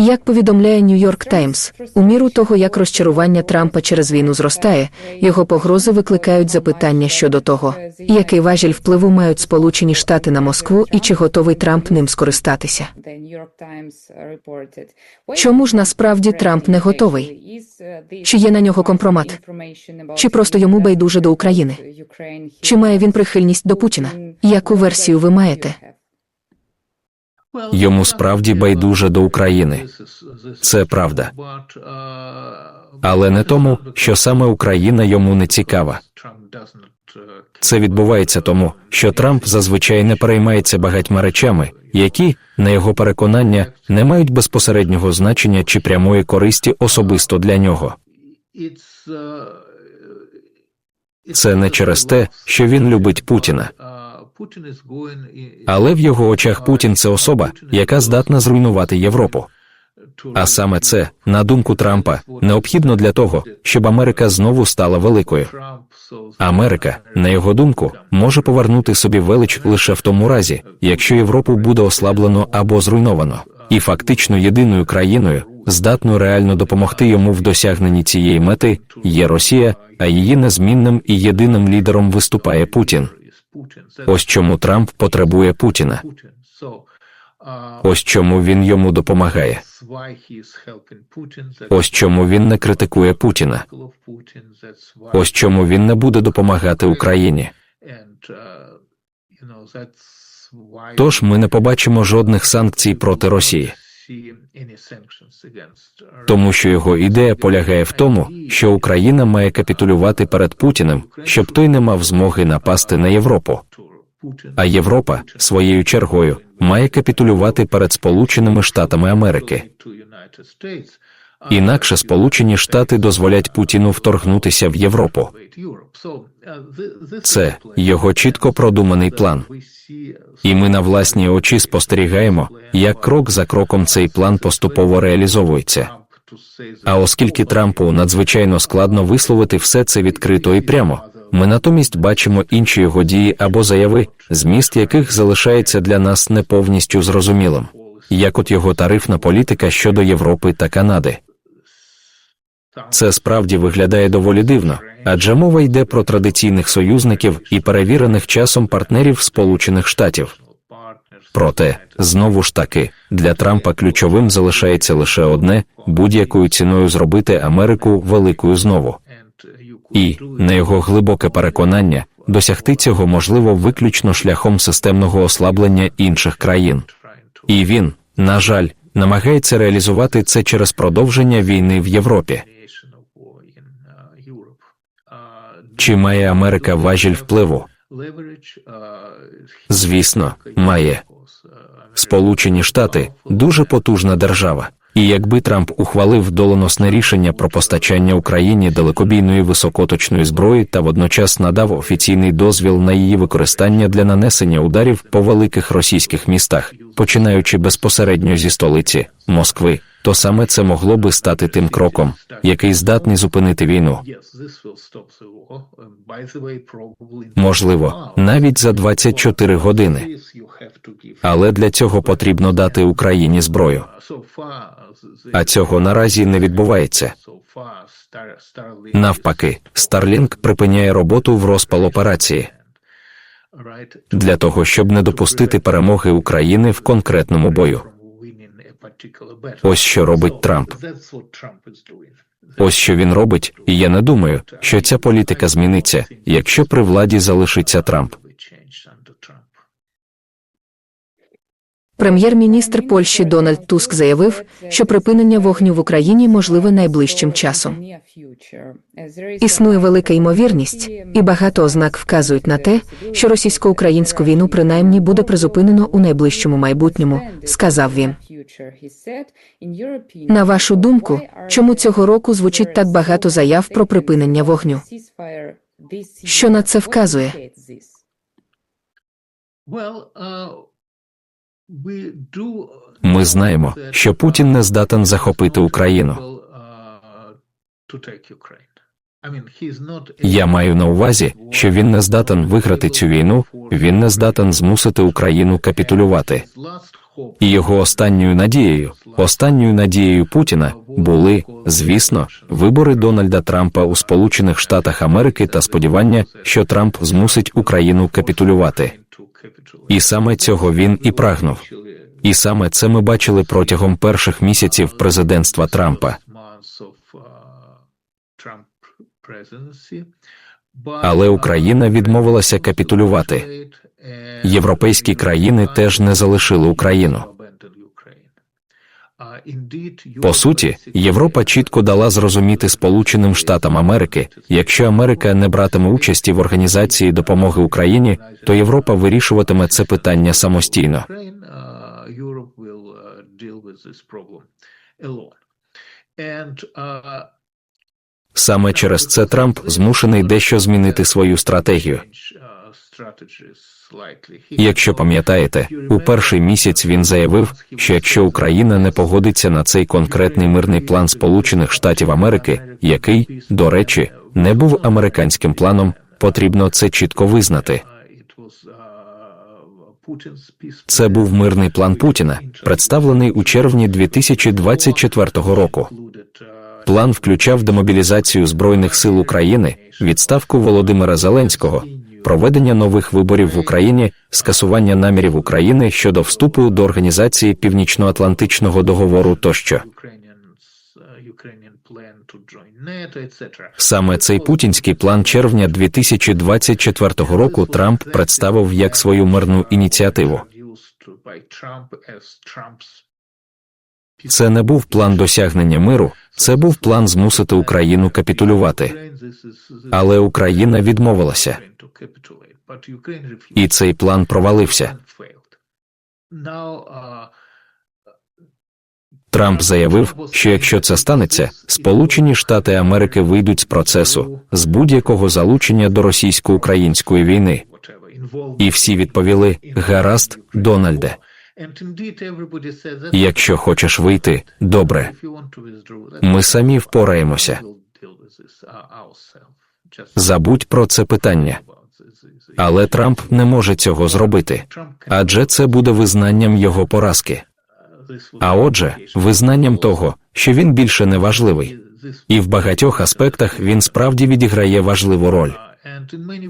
Як повідомляє Нью-Йорк Таймс, у міру того, як розчарування Трампа через війну зростає, його погрози викликають запитання щодо того, який важіль впливу мають Сполучені Штати на Москву і чи готовий Трамп ним скористатися. Чому ж насправді Трамп не готовий? Чи є на нього компромат? Чи просто йому байдуже до України? Чи має він прихильність до Путіна? Яку версію ви маєте? Йому справді байдуже до України. Це правда. Але не тому, що саме Україна йому не цікава. Це відбувається тому, що Трамп зазвичай не переймається багатьма речами, які, на його переконання, не мають безпосереднього значення чи прямої користі особисто для нього. Це не через те, що він любить Путіна. Але в його очах Путін це особа, яка здатна зруйнувати Європу. А саме це, на думку Трампа, необхідно для того, щоб Америка знову стала великою. Америка, на його думку, може повернути собі велич лише в тому разі, якщо Європу буде ослаблено або зруйновано, і фактично єдиною країною, здатною реально допомогти йому в досягненні цієї мети, є Росія, а її незмінним і єдиним лідером виступає Путін. Ось чому Трамп потребує Путіна. Ось чому він йому допомагає. Ось чому він не критикує Путіна. Ось чому він не буде допомагати Україні. Тож ми не побачимо жодних санкцій проти Росії, тому що його ідея полягає в тому, що Україна має капітулювати перед Путіним, щоб той не мав змоги напасти на Європу. А Європа своєю чергою має капітулювати перед Сполученими Штатами Америки. Інакше Сполучені Штати дозволять Путіну вторгнутися в Європу. Це його чітко продуманий план. І ми на власні очі спостерігаємо, як крок за кроком цей план поступово реалізовується. А оскільки Трампу надзвичайно складно висловити все це відкрито і прямо, ми натомість бачимо інші його дії або заяви, зміст яких залишається для нас не повністю зрозумілим, як от його тарифна політика щодо Європи та Канади. Це справді виглядає доволі дивно, адже мова йде про традиційних союзників і перевірених часом партнерів Сполучених Штатів. Проте, знову ж таки, для Трампа ключовим залишається лише одне будь-якою ціною зробити Америку великою знову. І, на його глибоке переконання, досягти цього можливо виключно шляхом системного ослаблення інших країн. І він, на жаль, намагається реалізувати це через продовження війни в Європі. Чи має Америка важіль впливу? Звісно, має. Сполучені Штати дуже потужна держава. І якби Трамп ухвалив доленосне рішення про постачання Україні далекобійної високоточної зброї та водночас надав офіційний дозвіл на її використання для нанесення ударів по великих російських містах, починаючи безпосередньо зі столиці Москви, то саме це могло би стати тим кроком, який здатний зупинити війну. Можливо, навіть за 24 години. Але для цього потрібно дати Україні зброю. А цього наразі не відбувається. Навпаки, Starlink припиняє роботу в розпал операції для того, щоб не допустити перемоги України в конкретному бою. Ось що робить Трамп. Ось що він робить, і я не думаю, що ця політика зміниться, якщо при владі залишиться Трамп. Прем'єр-міністр Польщі Дональд Туск заявив, що припинення вогню в Україні можливе найближчим часом. Існує велика ймовірність, і багато ознак вказують на те, що російсько-українську війну принаймні буде призупинено у найближчому майбутньому, сказав він. На вашу думку, чому цього року звучить так багато заяв про припинення вогню? Що на це вказує? Ми знаємо, що Путін не здатен захопити Україну. Я маю на увазі, що він не здатен виграти цю війну, він не здатен змусити Україну капітулювати. І його останньою надією, останньою надією Путіна були, звісно, вибори Дональда Трампа у Сполучених Штатах Америки та сподівання, що Трамп змусить Україну капітулювати. І саме цього він і прагнув. І саме це ми бачили протягом перших місяців президентства Трампа. Але Україна відмовилася капітулювати. Європейські країни теж не залишили Україну. По суті, Європа чітко дала зрозуміти Сполученим Штатам Америки, якщо Америка не братиме участі в організації допомоги Україні, то Європа вирішуватиме це питання самостійно. Саме через це Трамп змушений дещо змінити свою стратегію. Якщо пам'ятаєте, у перший місяць він заявив, що якщо Україна не погодиться на цей конкретний мирний план Сполучених Штатів Америки, який, до речі, не був американським планом, потрібно це чітко визнати. Це був мирний план Путіна, представлений у червні 2024 року. План включав демобілізацію збройних сил України, відставку Володимира Зеленського, проведення нових виборів в Україні, скасування намірів України щодо вступу до організації Північноатлантичного договору тощо. Саме цей путінський план червня 2024 року Трамп представив як свою мирну ініціативу. Це не був план досягнення миру, це був план змусити Україну капітулювати. Але Україна відмовилася, і цей план провалився. Трамп заявив, що якщо це станеться, Сполучені Штати Америки вийдуть з процесу з будь-якого залучення до російсько-української війни. І всі відповіли: гаразд, Дональде. Якщо хочеш вийти, добре. Ми самі впораємося. Забудь про це питання. Але Трамп не може цього зробити, адже це буде визнанням його поразки. А отже, визнанням того, що він більше не важливий, і в багатьох аспектах він справді відіграє важливу роль.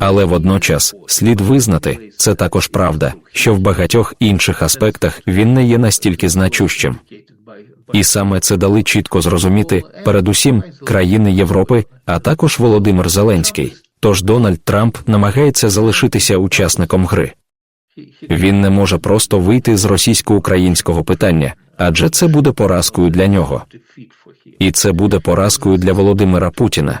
Але водночас слід визнати, це також правда, що в багатьох інших аспектах він не є настільки значущим. І саме це дали чітко зрозуміти, передусім, країни Європи, а також Володимир Зеленський. Тож Дональд Трамп намагається залишитися учасником гри. Він не може просто вийти з російсько-українського питання, адже це буде поразкою для нього. І це буде поразкою для Володимира Путіна.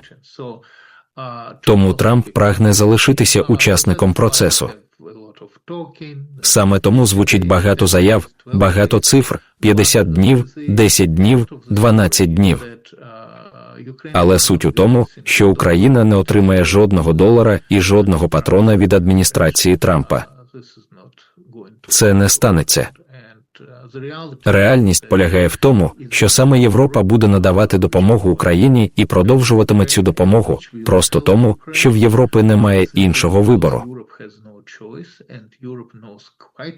Тому Трамп прагне залишитися учасником процесу. Саме тому звучить багато заяв, багато цифр: 50 днів, 10 днів, 12 днів. Але суть у тому, що Україна не отримає жодного долара і жодного патрона від адміністрації Трампа. Це не станеться. Реальність полягає в тому, що саме Європа буде надавати допомогу Україні і продовжуватиме цю допомогу просто тому, що в Європи немає іншого вибору.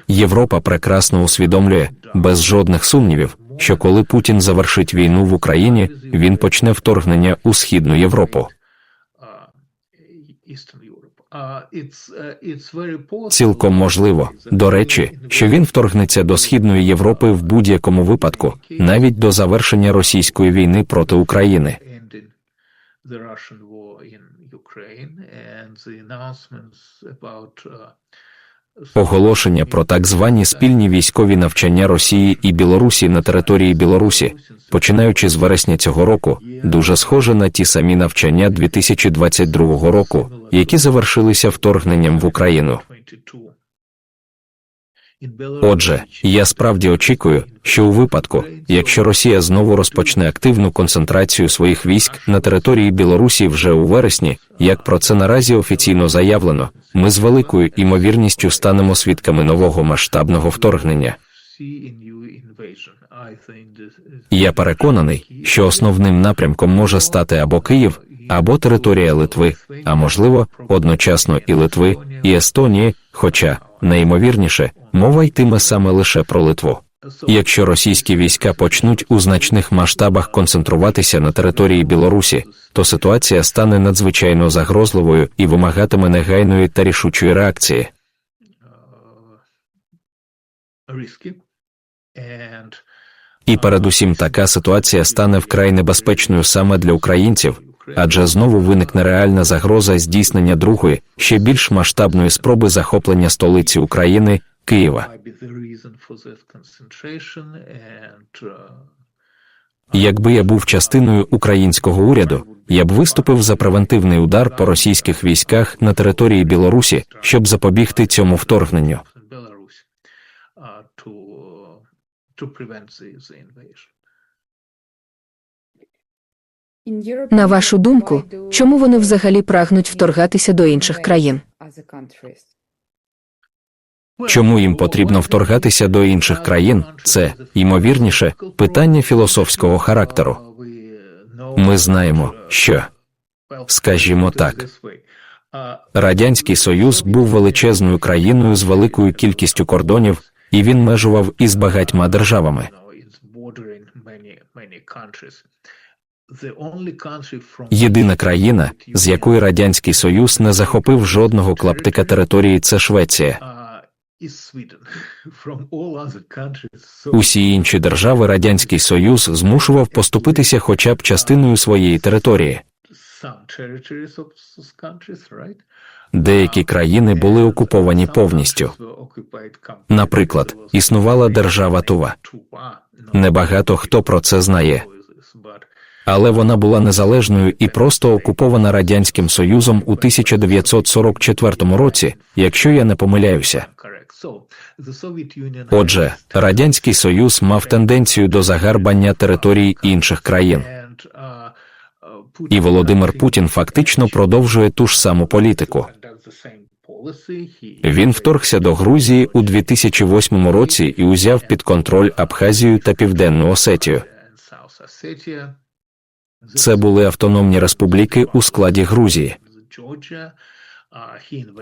Європа прекрасно усвідомлює без жодних сумнівів, що коли Путін завершить війну в Україні, він почне вторгнення у східну Європу. Цілком можливо, до речі, що він вторгнеться до східної Європи в будь-якому випадку, навіть до завершення російської війни проти України. Оголошення про так звані спільні військові навчання Росії і Білорусі на території Білорусі, починаючи з вересня цього року, дуже схоже на ті самі навчання 2022 року, які завершилися вторгненням в Україну. Отже, я справді очікую, що у випадку, якщо Росія знову розпочне активну концентрацію своїх військ на території Білорусі вже у вересні, як про це наразі офіційно заявлено, ми з великою імовірністю станемо свідками нового масштабного вторгнення. Я переконаний, що основним напрямком може стати або Київ, або територія Литви, а можливо, одночасно і Литви, і Естонії, хоча найімовірніше, мова йтиме саме лише про Литву. Якщо російські війська почнуть у значних масштабах концентруватися на території Білорусі, то ситуація стане надзвичайно загрозливою і вимагатиме негайної та рішучої реакції. І передусім така ситуація стане вкрай небезпечною саме для українців, адже знову виникне реальна загроза здійснення другої, ще більш масштабної спроби захоплення столиці України Києва. uh, Якби я був частиною українського уряду, я б виступив за превентивний удар по російських військах на території Білорусі, щоб запобігти цьому вторгненню. На вашу думку, чому вони взагалі прагнуть вторгатися до інших країн? Чому їм потрібно вторгатися до інших країн? Це ймовірніше питання філософського характеру. Ми знаємо, що скажімо так, Радянський Союз був величезною країною з великою кількістю кордонів, і він межував із багатьма державами. Єдина країна, з якої радянський союз не захопив жодного клаптика території, це Швеція. Усі інші держави радянський союз змушував поступитися хоча б частиною своєї території. Деякі країни були окуповані повністю. Наприклад, існувала держава Тува. Небагато хто про це знає, але вона була незалежною і просто окупована радянським союзом у 1944 році, якщо я не помиляюся. Отже, радянський союз мав тенденцію до загарбання територій інших країн. І Володимир Путін фактично продовжує ту ж саму політику. Він вторгся до Грузії у 2008 році і узяв під контроль Абхазію та Південну Осетію. Це були автономні республіки у складі Грузії.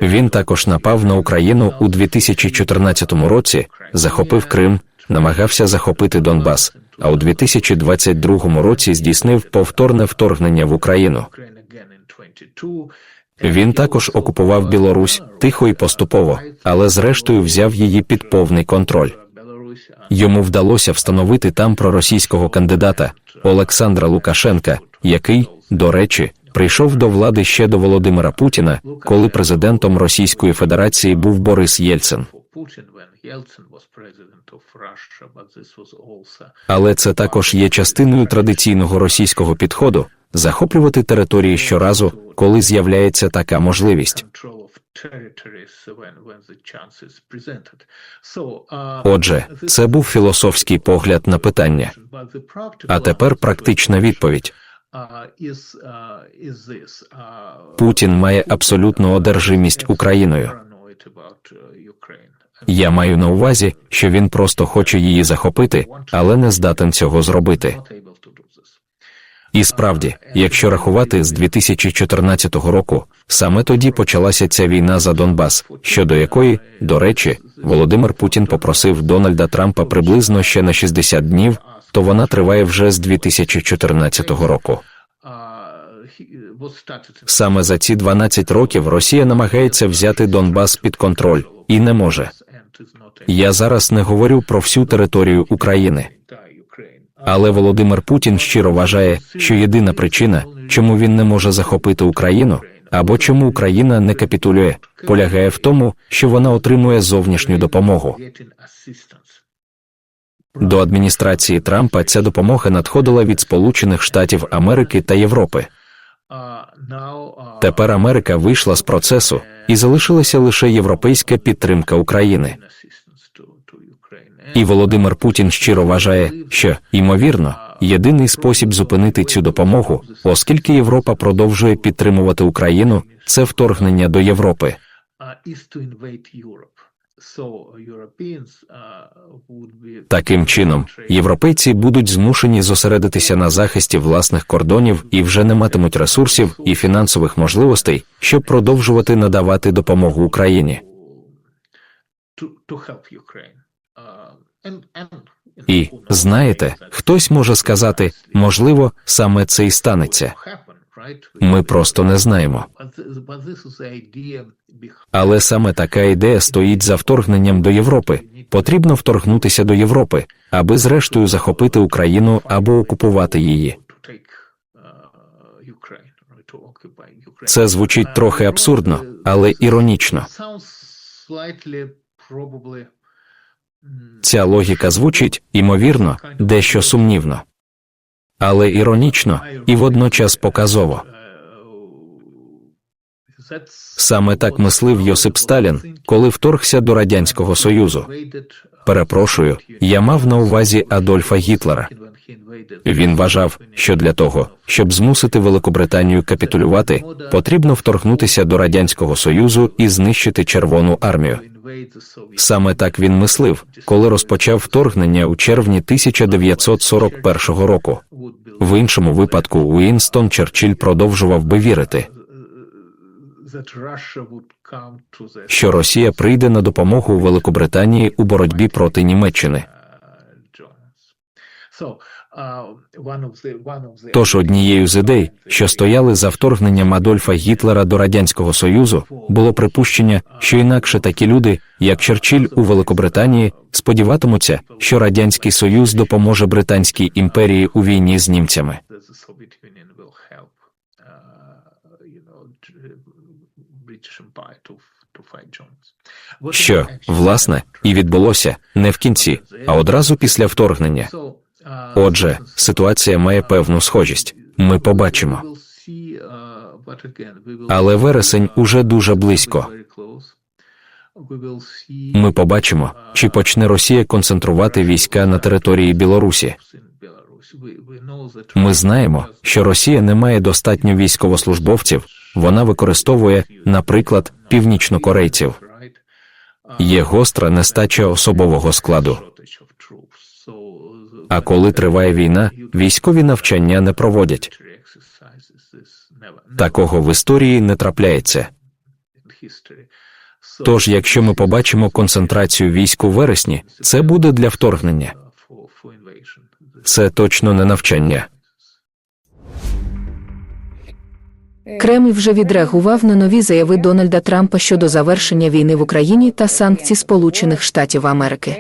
Він також напав на Україну у 2014 році, захопив Крим, намагався захопити Донбас, а у 2022 році здійснив повторне вторгнення в Україну. Він також окупував Білорусь тихо і поступово, але зрештою взяв її під повний контроль. Йому вдалося встановити там проросійського кандидата Олександра Лукашенка, який, до речі, прийшов до влади ще до Володимира Путіна, коли президентом Російської Федерації був Борис Єльцин. Але це також є частиною традиційного російського підходу захоплювати території щоразу, коли з'являється така можливість. Отже, це був філософський погляд на питання. А тепер практична відповідь. Путін має абсолютну одержимість Україною. Я маю на увазі, що він просто хоче її захопити, але не здатен цього зробити. І справді, якщо рахувати з 2014 року, саме тоді почалася ця війна за Донбас, щодо якої, до речі, Володимир Путін попросив Дональда Трампа приблизно ще на 60 днів, то вона триває вже з 2014 року. Саме за ці 12 років Росія намагається взяти Донбас під контроль і не може. Я зараз не говорю про всю територію України. Але Володимир Путін щиро вважає, що єдина причина, чому він не може захопити Україну, або чому Україна не капітулює, полягає в тому, що вона отримує зовнішню допомогу. До адміністрації Трампа ця допомога надходила від Сполучених Штатів Америки та Європи. Тепер Америка вийшла з процесу і залишилася лише європейська підтримка України. І Володимир Путін щиро вважає, що ймовірно єдиний спосіб зупинити цю допомогу, оскільки Європа продовжує підтримувати Україну, це вторгнення до Європи. Таким чином, європейці будуть змушені зосередитися на захисті власних кордонів і вже не матимуть ресурсів і фінансових можливостей, щоб продовжувати надавати допомогу Україні. І знаєте, хтось може сказати, можливо, саме це і станеться. Ми просто не знаємо. Але саме така ідея стоїть за вторгненням до Європи. Потрібно вторгнутися до Європи, аби зрештою захопити Україну або окупувати її. Це звучить трохи абсурдно, але іронічно. Ця логіка звучить, імовірно, дещо сумнівно, але іронічно і водночас показово. Саме так мислив Йосип Сталін, коли вторгся до Радянського Союзу. Перепрошую, я мав на увазі Адольфа Гітлера. Він вважав, що для того, щоб змусити Великобританію капітулювати, потрібно вторгнутися до Радянського Союзу і знищити Червону армію. Саме так він мислив, коли розпочав вторгнення у червні 1941 року. В іншому випадку Уінстон Черчилль продовжував би вірити, що Росія прийде на допомогу Великобританії у боротьбі проти Німеччини. Тож однією з ідей, що стояли за вторгненням Адольфа Гітлера до Радянського Союзу, було припущення, що інакше такі люди, як Черчилль у Великобританії, сподіватимуться, що Радянський Союз допоможе Британській імперії у війні з німцями. Що, власне, і відбулося не в кінці, а одразу після вторгнення. Отже, ситуація має певну схожість. Ми побачимо. Але вересень уже дуже близько. Ми побачимо, чи почне Росія концентрувати війська на території Білорусі. Ми знаємо, що Росія не має достатньо військовослужбовців. Вона використовує, наприклад, північнокорейців. Є гостра нестача особового складу. А коли триває війна, військові навчання не проводять. Такого в історії не трапляється. Тож, якщо ми побачимо концентрацію військ у вересні, це буде для вторгнення. Це точно не навчання. Кремль вже відреагував на нові заяви Дональда Трампа щодо завершення війни в Україні та санкцій Сполучених Штатів Америки.